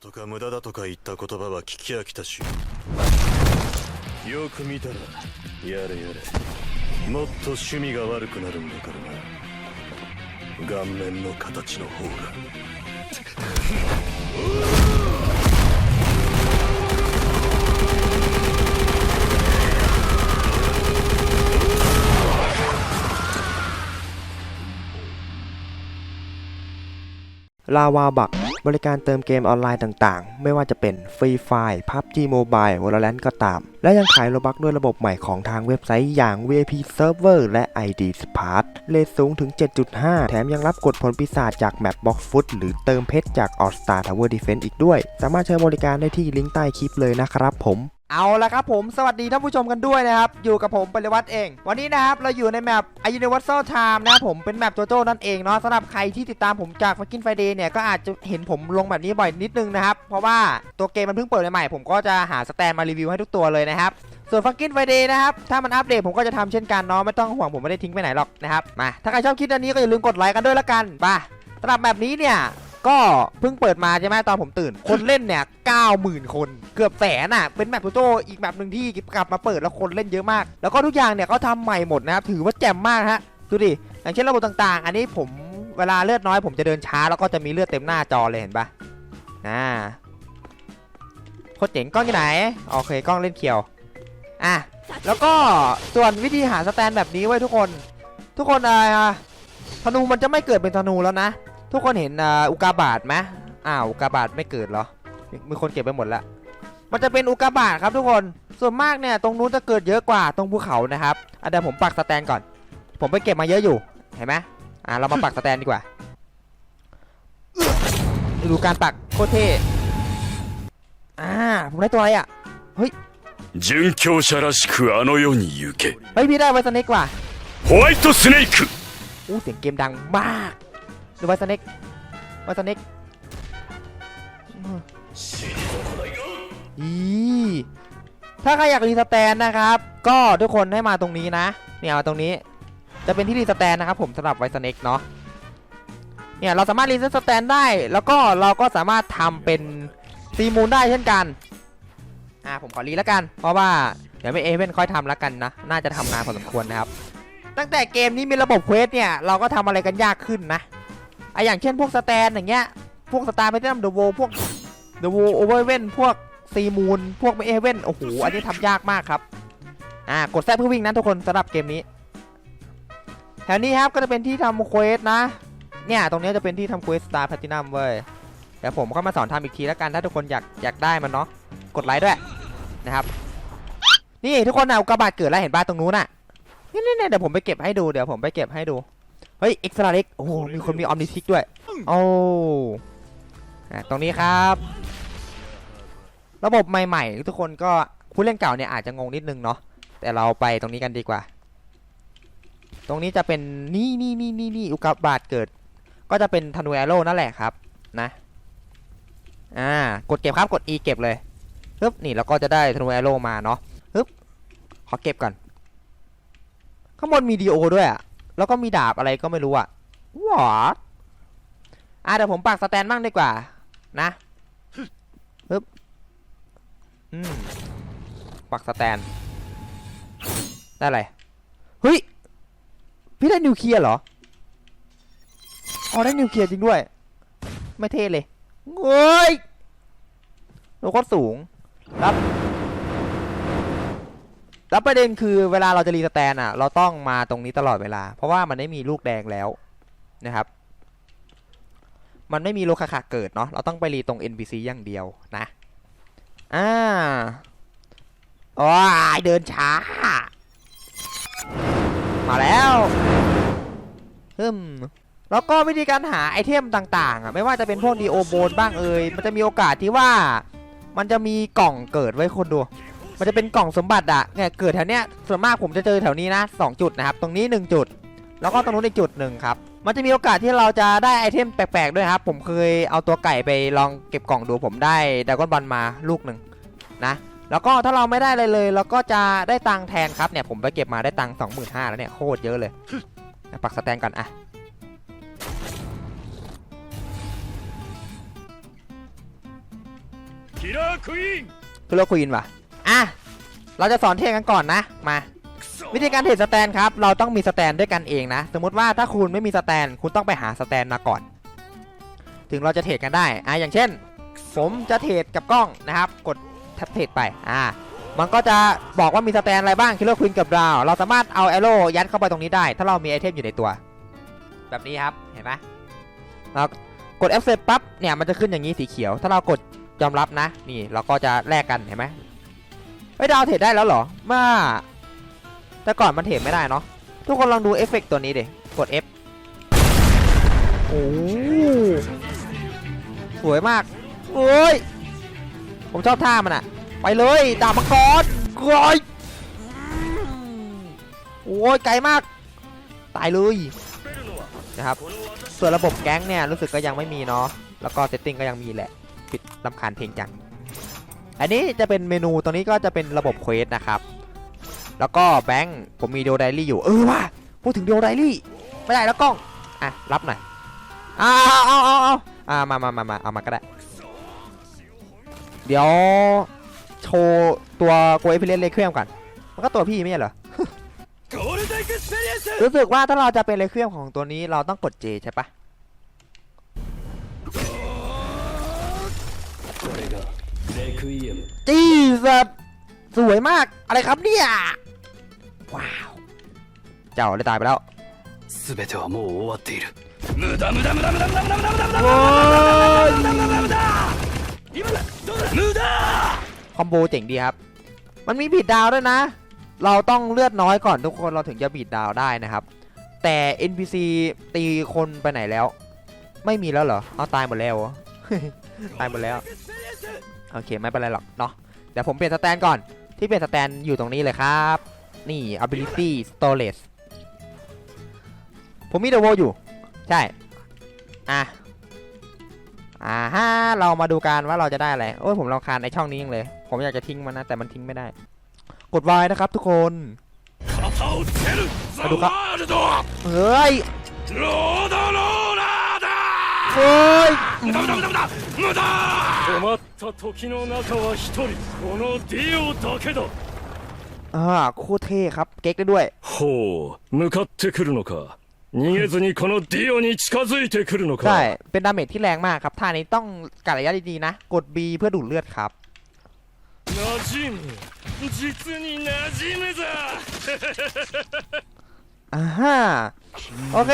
とか無駄だとか言った言葉は聞き飽きたしよく見たらやれやれもっと趣味が悪くなるんだからな顔面の形の方がลาวาบัก บริการเติมเกมออนไลน์ต่างๆ ไม่ว่าจะเป็น Free Fire, PUBG Mobile Valorant ก็ตาม และยังขายโลบักด้วยระบบใหม่ของทางเว็บไซต์อย่าง VIP Server และ ID Smart เลทสูงถึง 7.5 แถมยังรับกดผลปีศาจจากแมป Box Foot หรือเติมเพชรจาก All Star Tower Defense อีกด้วย สามารถใช้บริการได้ที่ลิงก์ใต้คลิปเลยนะครับผม เอาละครับผมสวัสดีท่านผู้ชมกันด้วยนะครับ อยู่กับผมปริวัติเอง วันนี้นะครับ เราอยู่ในแมป A Universal Time นะครับผมเป็นแมปโจโจ้นั่นเองเนาะสำหรับใครที่ติดตามผมจาก f u c k i n g Friday เนี่ย ก็อาจจะเห็นผมลงแบบนี้บ่อยนิดนึงนะครับ เพราะว่าตัวเกมมันเพิ่งเปิดใหม่ผมก็จะหาสแตนมารีวิวให้ทุกตัวเลยนะครับส่วน f u c k i n g Friday นะครับ ถ้ามันอัปเดตผมก็จะทำเช่นกันเนาะไม่ต้องห่วงผมไม่ได้ทิ้งไปไหนหรอกนะครับ มา ถ้าใครชอบคลิปอันนี้ก็อย่าลืมกดไลค์กันด้วยละกันไปสำหรับแบบนี้เนี่ย ก็เพิ่งเปิดมาใช่ไหมตอนผมตื่น คนเล่นเนี่ย90,000คน เกือบแสนอะ เป็นแมปโจโจ้อีกแมปหนึ่งที่กลับมาเปิดแล้วคนเล่นเยอะมาก แล้วก็ทุกอย่างเนี่ยเขาทำใหม่หมดนะครับ ถือว่าแจ่มมากฮะ ดูดิ อย่างเช่นระบบต่างๆ อันนี้ผมเวลาเลือดน้อยผมจะเดินช้าแล้วก็จะมีเลือดเต็มหน้าจอเลยเห็นปะอ่าโคตรเจ๋งกล้องที่ไหน โอเคกล้องเล่นเขียว อะ แล้วก็ส่วนวิธีหาสแตนแบบนี้ไว้ทุกคน ทุกคนอ่าธนูมันจะไม่เกิดเป็นธนูแล้วนะ ทุกคนเห็นอ่าอุกาบาตไหมอ้าวอุกาบาตไม่เกิดเหรอมีมีคนเก็บไปหมดแล้ว มันจะเป็นอุกาบาตครับทุกคน ส่วนมากเนี่ยตรงนู้นจะเกิดเยอะกว่าตรงภูเขานะครับอ่ะเดี๋ยวผมปักสแตนก่อน ผมไปเก็บมาเยอะอยู่ เห็นไหมอ่าเรามาปักสแตนดีกว่าดูการปักโคตรเท่อ่าผมได้ตัวอะไรอ่ะ 殉教者らしくあの世に行け เฮ้ยพี่ได้ไวสเน็กว่ะ ホワイトスネーク อู้เสียงเกมดังมาก ดูไวสเน็กไวสเน็กอีถ้าใครอยากรีสแตนนะครับ ก็ทุกคนให้มาตรงนี้นะ เนี่ยมาตรงนี้ จะเป็นที่รีสแตนนะครับผมสำหรับไวสเน็กเนาะ เนี่ยเราสามารถรีสแตนได้ แล้วก็เราก็สามารถทำเป็นซีมูนได้เช่นกัน อ่าผมขอรีแล้วกัน เพราะว่าเดี๋ยวไม่เอเวนค่อยทำแล้วกันนะ น่าจะทำนานพอสมควรนะครับ ตั้งแต่เกมนี้มีระบบเควสเนี่ย เราก็ทำอะไรกันยากขึ้นนะ ไออย่างเช่นพวกสแตนอย่างเงี้ย พวกสตาร์ไปเต็มเดอะโวพวกเดอะโวโอเวอร์เว่นพวกซีมูนพวกเอเว่นโอ้โห อันนี้ทำยากมากครับ อ่า กดแซดเพื่อวิ่งนะทุกคนสำหรับเกมนี้ แถวนี้ครับก็จะเป็นที่ทำเควสนะ เนี่ย ตรงนี้จะเป็นที่ทำเควสสตาร์แพลตินัมเว้ย เดี๋ยวผมเข้ามาสอนทำอีกทีแล้วกัน ถ้าทุกคนอยากอยากได้มันเนาะ กดไลค์ด้วยนะครับ นี่ทุกคนนะอุกกาบาตเกิดแล้วเห็นป่ะตรงนู้นน่ะ นี่นี่เดี๋ยวผมไปเก็บให้ดู เดี๋ยวผมไปเก็บให้ดู เฮ้ยเอ็กซ์ตร้าเล็กโอ้โหมีคนมีออมนิทิกด้วยโอ้อะตรงนี้ครับ ระบบใหม่ๆ ทุกคนก็ผู้เล่นเก่าเนี่ยอาจจะงงนิดนึงเนาะแต่เราไปตรงนี้กันดีกว่า ตรงนี้จะเป็นนี่นี่นี่นี่นี่อุกกาบาตเกิด ก็จะเป็นธนูแอโร่นั่นแหละครับนะอ่ากดเก็บครับกด E เก็บเลยฮึบนี่เราก็จะได้ธนูแอโร่มาเนาะฮึบขอเก็บก่อนข้างบนมีดีโอด้วยอะ แล้วก็มีดาบอะไรก็ไม่รู้อะวอดอะเดี๋ยวผมปักสแตนบ้างดีกว่า นะปึ๊บอืมปักสแตน ได้อะไร เฮ้ย พี่ได้นิวเคลียร์เหรออ๋อได้นิวเคลียร์จริงด้วย ไม่เท่เลยเฮ้ยโลโคตรสูงรับ แล้วประเด็นคือเวลาเราจะรีสแตนอะ เราต้องมาตรงนี้ตลอดเวลา เพราะว่ามันไม่มีลูกแดงแล้วนะครับ มันไม่มีโลคาคาเกิดเนาะเราต้องไปรีตรง NPC อย่างเดียวนะอ่าโอ้ยเดินช้า มาแล้วฮึมแล้วก็วิธีการหาไอเทมต่างๆอะไม่ว่าจะเป็นพวกดีโอโบนบ้างเอ่ยมันจะมีโอกาสที่ว่า มันจะมีกล่องเกิดไว้คนดู มันจะเป็นกล่องสมบัติอะเนี่ยเกิดแถวเนี้ยส่วนมากผมจะเจอแถวนี้นะ2จุดนะครับตรงนี้ 1 จุด แล้วก็ตรงนู้นอีกจุดหนึ่งครับมันจะมีโอกาสที่เราจะได้ไอเทมแปลกๆด้วยครับผมเคยเอาตัวไก่ไปลองเก็บกล่องดูผมได้ดากอนบอลมาลูกหนึ่งนะแล้วก็ถ้าเราไม่ได้อะไรเลย เราก็จะได้ตังแทนครับเนี่ยผมไปเก็บมาได้ตังสองหมื่นห้าแล้วเนี่ยโคตรเยอะเลยปักสแตนกันอะคิราคุยนคิราคุยนว่ะ อะ เราจะสอนเทรดกันก่อนนะ มา วิธีการเทรดสแตนครับ เราต้องมีสแตนด้วยกันเองนะ สมมติว่าถ้าคุณไม่มีสแตน คุณต้องไปหาสแตนมาก่อน ถึงเราจะเทรดกันได้ อะ อย่างเช่น ผมจะเทรดกับกล้องนะครับ กดแท็บเทรดไป อ่า มันก็จะบอกว่ามีสแตนอะไรบ้าง คิลเลอร์ควีนกับดาว เราสามารถเอาแอโร่ยัดเข้าไปตรงนี้ได้ ถ้าเรามีไอเทมอยู่ในตัว แบบนี้ครับ เห็นไหมเรากด F เสร็จปั๊บเนี่ยมันจะขึ้นอย่างนี้สีเขียว ถ้าเรากดยอมรับนะ นี่เราก็จะแลกกันเห็นไหม ฮ้ยดาวเทรดได้แล้วเหรอมื่อแต่ก่อนมันเทรดไม่ได้เนาะทุกคนลองดูเอฟเฟกต์ตัวนี้ดิกด F โอ้สวยมากโอ้ยผมชอบท่ามันอะไปเลยดาบมังกรกรอยโอ้ยไกลมาก ตายเลยนะครับส่วนระบบแก๊งเนี่ยรู้สึกก็ยังไม่มีเนาะแล้วก็เซตติ้งก็ยังมีแหละ ปิดลำคาญเพลงจัง อันนี้จะเป็นเมนูตรงนี้ก็จะเป็นระบบเควสนะครับ แล้วก็แบงค์ผมมีโดไดรี่อยู่เออว่ะพูดถึงโดไดรี่ไม่ได้แล้วกล้องอะรับหน่อยอ้าเอาเอาเอาอามามามามาเอามาก็ได้ เดี๋ยวโชว์ตัวโกเอพิเลนเลเครื่อมก่อนมันก็ตัวพี่ไม่ใช่เหรอรู้สึกว่าถ้าเราจะเป็นเลเครื่อมของตัวนี้เราต้องกด J ใช่ปะ จี้สัตว์สวยมาก อะไรครับเนี่ย ว้าว เจ้าได้ตายไปแล้ว 全てはもう終わっている無駄無駄無駄無駄無駄無駄無駄無駄無駄 โอ้ย 無駄今だどうだ無駄 คอมโบเจ๋งดีครับ มันมีบีดดาวด้วยนะ เราต้องเลือดน้อยก่อนทุกคนเราถึงจะบีดดาวได้นะครับ แต่ NPC ตีคนไปไหนแล้ว ไม่มีแล้วเหรอ เอาตายหมดแล้วเหรอ ตายหมดแล้ว โอเคไม่เป็นไรหรอกเนาะเดี๋ยวผมเปลี่ยนสแตนก่อนที่เปลี่ยนสแตนอยู่ตรงนี้เลยครับ นี่ ability storage ผมมีเดอะโวอยู่ ใช่ อะ อ่าฮะเรามาดูกันว่าเราจะได้อะไร โอ้ยผมเราคานในช่องนี้ยังเลย ผมอยากจะทิ้งมันนะ แต่มันทิ้งไม่ได้ กดวายนะครับทุกคนมาดูครับ เฮ้ย เฮ้ย 無駄無駄無駄無駄無駄止まった時の中は一人このディオだけだ อ่าโคตรเท่ครับ เก๊กได้ด้วย ほう向かってくるのか逃げずにこのディオに近づいてくるの ใช่ か เป็นดาเมจที่แรงมากครับ ท่านี้ต้องกัดระยะดีๆนะ กด B เพื่อดูดเลือดครับ 馴染む実に馴染むぞ อ่าฮะโอเค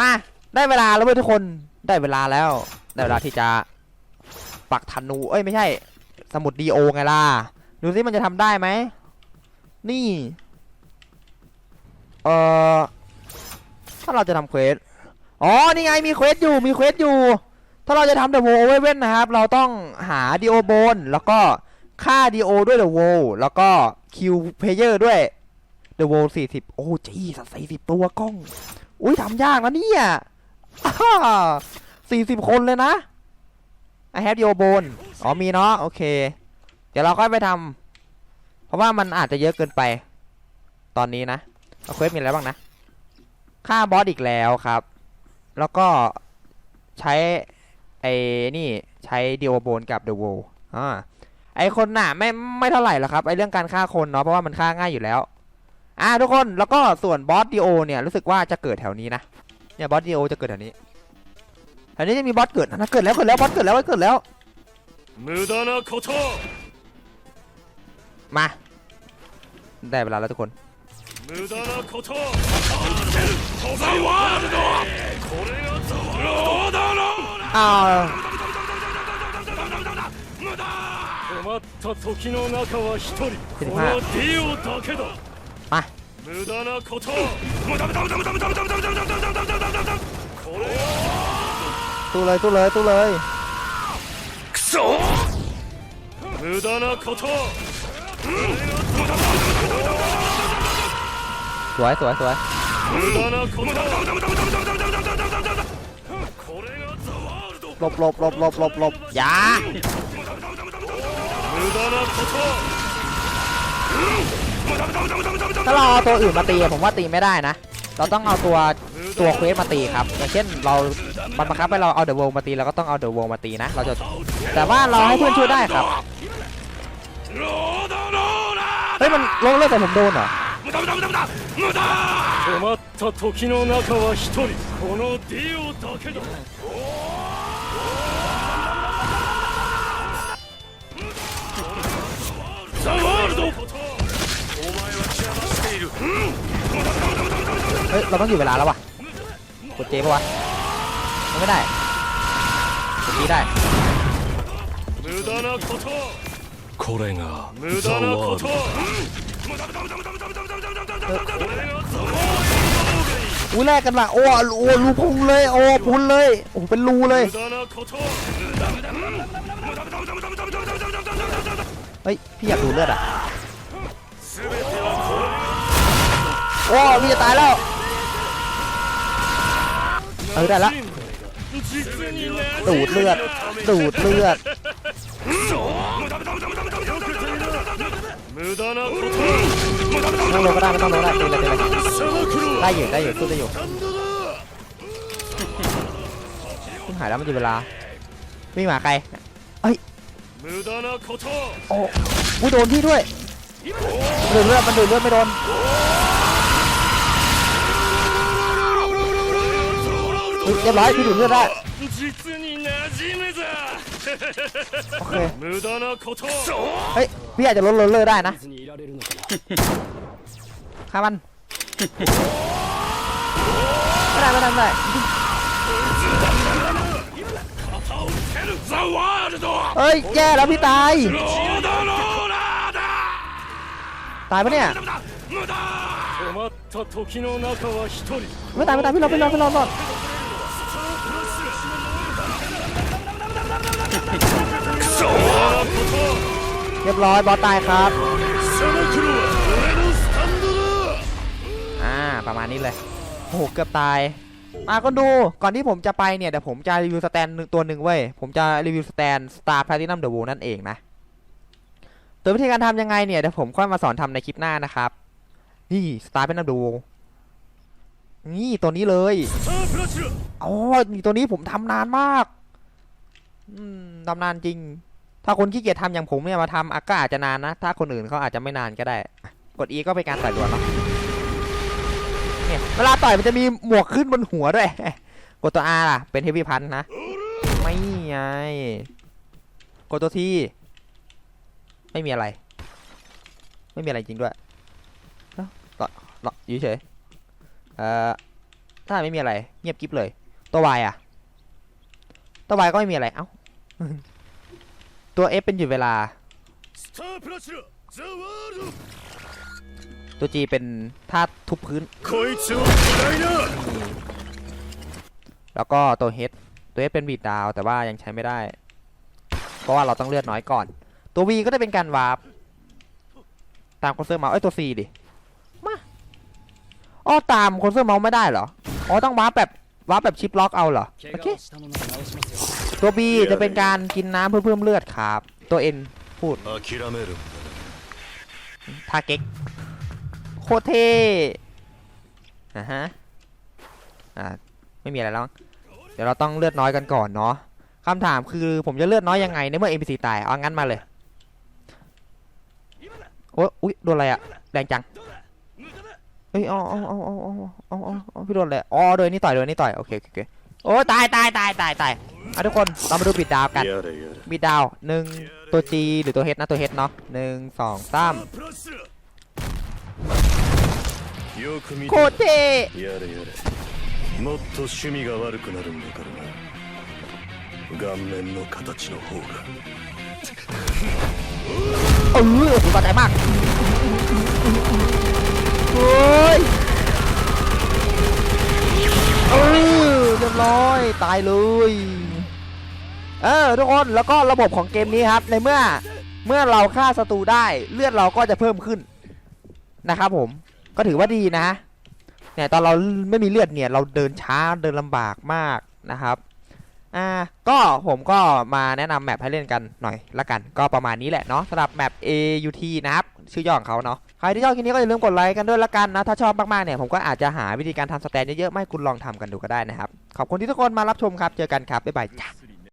มาได้เวลาแล้วเว้ยทุกคน ได้เวลาแล้ว ได้เวลาที่จะปักธนู เอ้ยไม่ใช่ สมุดดีโอไงล่ะ ดูสิมันจะทำได้ไหม นี่ เอ่อ ถ้าเราจะทำเควส อ๋อ นี่ไงมีเควสอยู่ มีเควสอยู่ ถ้าเราจะทำเดอะโวเว่นนะครับ เราต้องหาดีโอโบน แล้วก็ฆ่าดีโอด้วยเดอะโวแล้วก็คิวเพลเยอร์ด้วยเดอะโวสี่สิบโอ้จีสัตว์สี่สิบตัวกล้อง อุ้ยทำยากนะเนี่ย สี่สิบคนเลยนะ I have your bone อ๋อมีเนาะโอเค เดี๋ยวเราค่อยไปทำเพราะว่ามันอาจจะเยอะเกินไป ตอนนี้นะเอาเควสมีอะไรบ้างนะฆ่าบอสอีกแล้วครับ แล้วก็ใช้ไอ้นี่ใช้เดียวโบนกับเดอะโวอ่าไอคนน่ะไม่ไม่เท่าไหร่หรอกครับไอเรื่องการฆ่าคนเนาะเพราะว่ามันฆ่าง่ายอยู่แล้ว อ่าทุกคนแล้วก็ส่วนบอสดีโอเนี่ยรู้สึกว่าจะเกิดแถวนี้นะ เนี่ยบอสดีโอจะเกิดอันนี้อันนี้จะมีบอสเกิดนะเกิดแล้วเกิดแล้วบอสเกิดแล้วเกิดแล้วมาได้เวลาแล้วทุกคนอ้าสิบห้า 無駄なこと無駄無駄無駄無駄無駄無駄無駄無駄無駄無駄無駄無駄無駄無駄これ ตู้เลยตู้เลยตู้เลย クソ無駄なこと สวยสวยสวย 無駄なこと無駄無駄無駄無駄無駄無駄無駄無駄無駄無駄無駄これがザ・ワールド หลบหลบหลบหลบหลบหลบอย่า 無駄なこと ถ้าเราเอาตัวอื่นมาตีผมว่าตีไม่ได้นะ เราต้องเอาตัวตัวเควสมาตีครับอย่างเช่นเราบังคับให้เราเอาเดอะวงมาตีเราก็ต้องเอาเดอะวงมาตีนะ เราจะแต่ว่าเราให้เพื่อนช่วยได้ครับเฮ้ยมันลงเลือดแต่ผมโดนเหรอ無駄無駄無駄無駄無駄困った時の中は一人このディオだけだ เฮ้ย เราต้องอยู่เวลาแล้ววะกดเจปะวะไม่ได้กดนี้ได้これがザワールドอู้แรกกันว่ะโอ้โอ้รูพุงเลย โอ้พุนเลย โอ้เป็นรูเลยเฮ้ย พี่อยากดูเลือดอะ โอ้พี่จะตายแล้วเออได้ละดูดเลือดดูดเลือดนั่งลงก็ได้ไม่ต้องลงได้ตีเลยตีเลยได้อยู่ได้อยู่สู้ได้อยู่คุณหายแล้วมันองเวลาวิ่งหมาใครเอ้ยโอ้โโดนพี่ด้วยดูดเลือดมันดูดเลือดไม่โดน เรียบร้อยพี่ดูดเลือดได้โอเคเฮ้ยพี่อาจจะลดเลือได้นะฆ่ามันไม่ได้ไม่ได้ไม่ได้เฮ้ยแย่แล้วพี่ตายตายปะเนี่ยไม่ตายไม่ตายพี่รอดพี่รอพี่รอด รียบร้อยบอสตายครับอ่าประมาณนี้เลยโหเกือบตายมาคนดูก่อนที่ผมจะไปเนี่ยเดี๋ยวผมจะรีวิวสแตนตัวหนึ่งเว้ยผมจะรีวิวสแตน Star Platinum The w o นั่นเองนะตัววิธีการทำยังไงเนี่ยเดี๋ยวผมค่อยมาสอนทำในคลิปหน้านะครับ นี่ Star Platinum The w o นี่ตัวนี้เลยอ๋อนี่ตัวนี้ผมทำนานมากทำนานจริง ถ้าคนขี้เกียจทำอย่างผมเนี่ยมาทำอะก็อาจจะนานนะ ถ้าคนอื่นเขาอาจจะไม่นานก็ได้ กด E ก็เป็นการต่อยดวลเนาะเนี่ยเวลาต่อยมันจะมีหมวกขึ้นบนหัวด้วย กดตัว R ล่ะ เป็นเฮฟวี่พันนะ ไม่ไง กดตัว T ไม่มีอะไร ไม่มีอะไรจริงด้วยต่อต่ออยู่เฉยเอ่อถ้าไม่มีอะไร เงียบกิ๊บเลย ตัว Y อะ ตัว Y ก็ไม่มีอะไร เอ้า ตัว F เป็นหยุดเวลา ตัว G เป็นท่าทุบพื้น แล้วก็ตัว H ตัว F เป็นบีดดาว แต่ว่ายังใช้ไม่ได้ เพราะว่าเราต้องเลือดน้อยก่อน ตัว V ก็จะเป็นการวาร์ปตามคอนเซิร์เมาส์เอ้ยตัว C ดิ มาอ๋อตามคอนเซิร์เมาไม่ได้เหรอ อ๋อต้องวาร์ปแบบวาร์ปแบบชิปล็อกเอาเหรอ โอเค ตัว B จะเป็นการกินน้ำเพื่อเพิ่มเลือดครับ ตัว N พูดทาเก็กโคเท่อะฮะอ่าไม่มีอะไรแล้ว เดี๋ยวเราต้องเลือดน้อยกันก่อนเนาะคำถามคือผมจะเลือดน้อยยังไงในเมื่อ NPC ตายเอางั้นมาเลยโอ๊ยโดนอะไรอะแรงจังเฮ้ยอ๋ออ๋ออ๋ออ๋ออ๋อพี่โดนอะไรอ๋อโดนนี่ต่อยโดนนี่ต่อยโอเคโอเค โอเคโอ้ยตายตายตายตายตายอ่ะทุกคน เรามาดูปิดดาวกัน やれやれ มีดาวหนึ่งตัว G หรือตัว H นะตัว H เนาะหนึ่งสองสาม プラチナよく見 โคตรเท่ やれやれもっと趣味が悪くなるんだからな顔面の形の方が เออผมพอใจมากโอ้ยเออเ รียบร้อย ตายเลย เออทุกคนแล้วก็ระบบของเกมนี้ครับ ในเมื่อเมื่อเราฆ่าศัตรูได้เลือดเราก็จะเพิ่มขึ้นนะครับผมก็ถือว่าดีนะเนี่ยตอนเราไม่มีเลือดเนี่ยเราเดินช้าเดินลำบากมากนะครับอ่าก็ผมก็มาแนะนำแมปให้เล่นกันหน่อยละกัน ก็ประมาณนี้แหละเนาะสำหรับแมป AUT นะครับชื่อย่อของเขาเนาะ ใครที่ชอบคลิปนี้ก็อย่าลืมกดไลค์กันด้วยละกันนะ ถ้าชอบมากๆเนี่ยผมก็อาจจะหาวิธีการทำสแตนเยอะๆมาให้คุณลองทำกันดูก็ได้นะครับ ขอบคุณที่ทุกคนมารับชมครับ เจอกันครับ บ๊ายบายจ้า